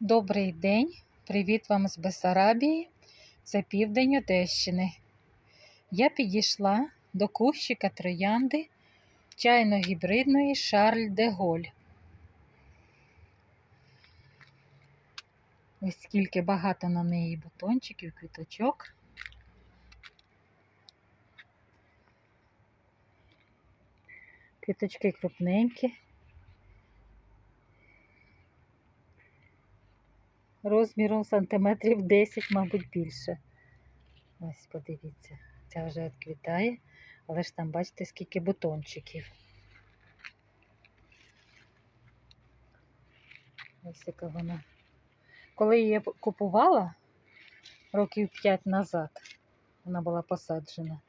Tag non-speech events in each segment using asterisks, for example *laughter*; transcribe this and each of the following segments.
Добрий день, привіт вам з Бесарабії. Це південь Одещини. Я підійшла до кущика троянди чайно-гібридної Шарль де Голь. Ось скільки багато на неї бутончиків, квіточок. Квіточки крупненькі. Розміром сантиметрів 10, мабуть, більше. Ось, подивіться, ця вже відквітає, але ж там бачите, скільки бутончиків. Ось яка вона. Коли її купувала років 5 назад, вона була посаджена,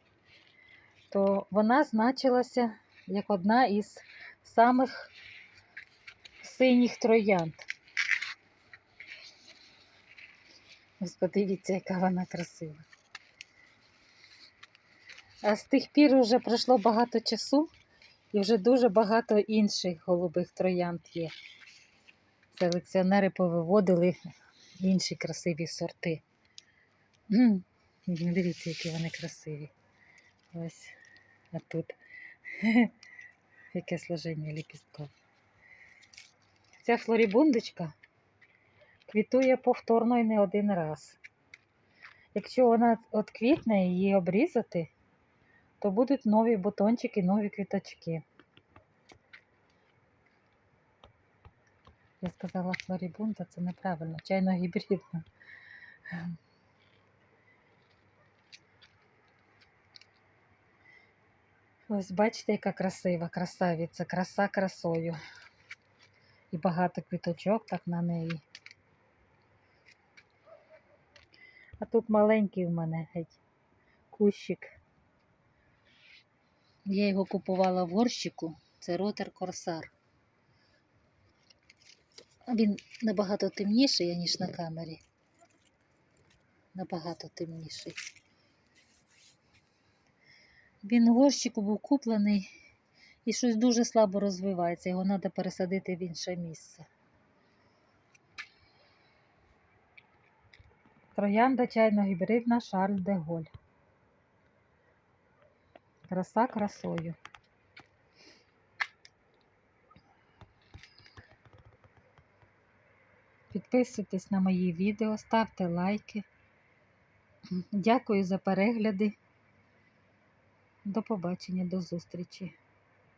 то вона значилася як одна із самих синіх троянд. Ось подивіться, яка вона красива. А з тих пір вже пройшло багато часу і вже дуже багато інших голубих троянд є. Селекціонери повиводили інші красиві сорти. Дивіться, які вони красиві. Ось, а тут *laughs* яке сложення ліпістків. Ця флорібундочка квітує повторно і не один раз. Якщо вона от квітне її обрізати, то будуть нові бутончики, нові квіточки. Я сказала флорібунда, це неправильно, чайно гібридна. Ось бачите, яка красива красавиця, краса красою. І багато квіточок так на неї. А тут маленький в мене геть кущик. Я його купувала в горщику. Це ротер Корсар. Він набагато темніший, ніж на камері. Набагато темніший. Він в горщику був куплений і щось дуже слабо розвивається. Його треба пересадити в інше місце. Троянда чайно-гібридна Шарль де Голь. Краса красою. Підписуйтесь на мої відео, ставте лайки. Дякую за перегляди. До побачення, до зустрічі.